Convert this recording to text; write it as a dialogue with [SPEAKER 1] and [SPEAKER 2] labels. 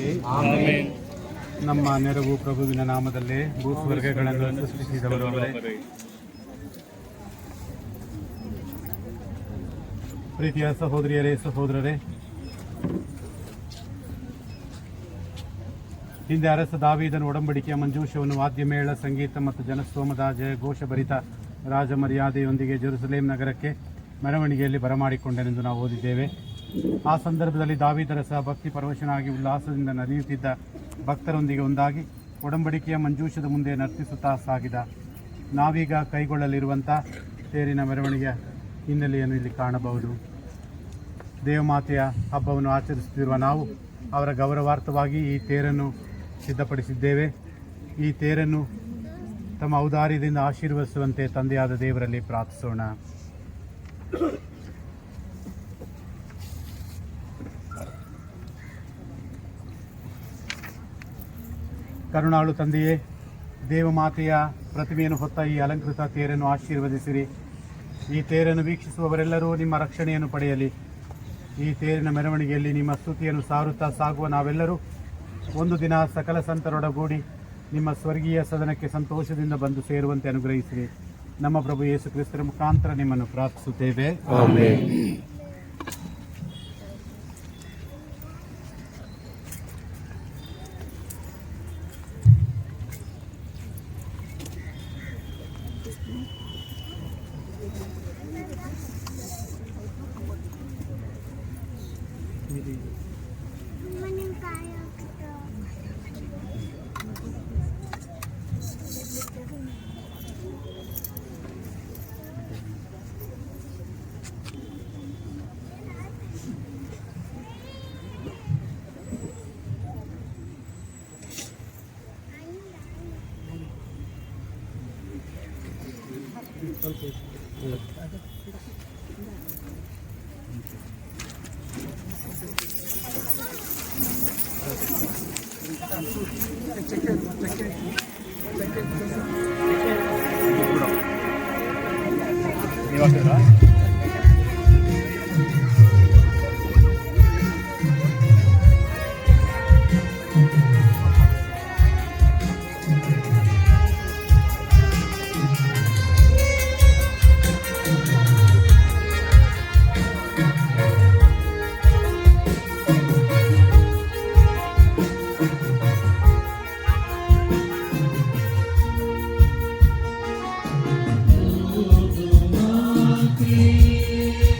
[SPEAKER 1] ಇರಲಿ ನಮ್ಮ ನೆರವು ಪ್ರಭುವಿನ ನಾಮದಲ್ಲಿ ಭೂಸ್ವರ್ಗಗಳನ್ನು ಸೃಷ್ಟಿಸಿದವರು ಪ್ರೀತಿಯ ಸಹೋದರಿಯರೇ, ಸಹೋದರರೇ. ಹಿಂದೆ ಅರಸ ದಾವಿದನ ಒಡಂಬಡಿಕೆಯ ಮಂಜೂಷವನ್ನು ವಾದ್ಯಮೇಳ ಸಂಗೀತ ಮತ್ತು ಜನಸ್ತೋಮದ ಜಯಘೋಷಭರಿತ ರಾಜ ರಾಜಮರ್ಯಾದೆಯೊಂದಿಗೆ ಜೆರುಸಲೇಂ ನಗರಕ್ಕೆ ಮೆರವಣಿಗೆಯಲ್ಲಿ ಬರಮಾಡಿಕೊಂಡನೆಂದು ನಾವು ಓದಿದ್ದೇವೆ. ಆ ಸಂದರ್ಭದಲ್ಲಿ ದಾವೀದರಸ ಭಕ್ತಿ ಪರವಶನಾಗಿ ಉಲ್ಲಾಸದಿಂದ ನಲಿಯುತ್ತಿದ್ದ ಭಕ್ತರೊಂದಿಗೆ ಒಂದಾಗಿ ಒಡಂಬಡಿಕೆಯ ಮಂಜೂಷದ ಮುಂದೆ ನರ್ತಿಸುತ್ತಾ ಸಾಗಿದ. ನಾವೀಗ ಕೈಗೊಳ್ಳಲಿರುವಂಥ ತೇರಿನ ಮೆರವಣಿಗೆಯ ಹಿನ್ನೆಲೆಯನ್ನು ಇಲ್ಲಿ ಕಾಣಬಹುದು. ದೇವಮಾತೆಯ ಹಬ್ಬವನ್ನು ಆಚರಿಸುತ್ತಿರುವ ನಾವು ಅವರ ಗೌರವಾರ್ಥವಾಗಿ ಈ ತೇರನ್ನು ಸಿದ್ಧಪಡಿಸಿದ್ದೇವೆ. ಈ ತೇರನ್ನು ತಮ್ಮ ಔದಾರ್ಯದಿಂದ ಆಶೀರ್ವದಿಸುವಂತೆ ತಂದೆಯಾದ ದೇವರಲ್ಲಿ ಪ್ರಾರ್ಥಿಸೋಣ. ಕರುಣಾಳು ತಂದೆಯೇ, ದೇವಮಾತೆಯ ಪ್ರತಿಮೆಯನ್ನು ಹೊತ್ತ ಈ ಅಲಂಕೃತ ತೇರನ್ನು ಆಶೀರ್ವದಿಸಿರಿ. ಈ ತೇರನ್ನು ವೀಕ್ಷಿಸುವವರೆಲ್ಲರೂ ನಿಮ್ಮ ರಕ್ಷಣೆಯನ್ನು ಪಡೆಯಲಿ. ಈ ತೇರಿನ ಮೆರವಣಿಗೆಯಲ್ಲಿ ನಿಮ್ಮ ಸ್ತುತಿಯನ್ನು ಸಾರುತ್ತಾ ಸಾಗುವ ನಾವೆಲ್ಲರೂ ಒಂದು ದಿನ ಸಕಲ ಸಂತರೊಡಗೂಡಿ ನಿಮ್ಮ ಸ್ವರ್ಗೀಯ ಸದನಕ್ಕೆ ಸಂತೋಷದಿಂದ ಬಂದು ಸೇರುವಂತೆ ಅನುಗ್ರಹಿಸಿರಿ. ನಮ್ಮ ಪ್ರಭು ಯೇಸು ಕ್ರಿಸ್ತರ ಮುಖಾಂತರ ನಿಮ್ಮನ್ನು ಪ್ರಾರ್ಥಿಸುತ್ತೇವೆ. Hindi. Ano man yung kaya ko? ನೀವು Thank you.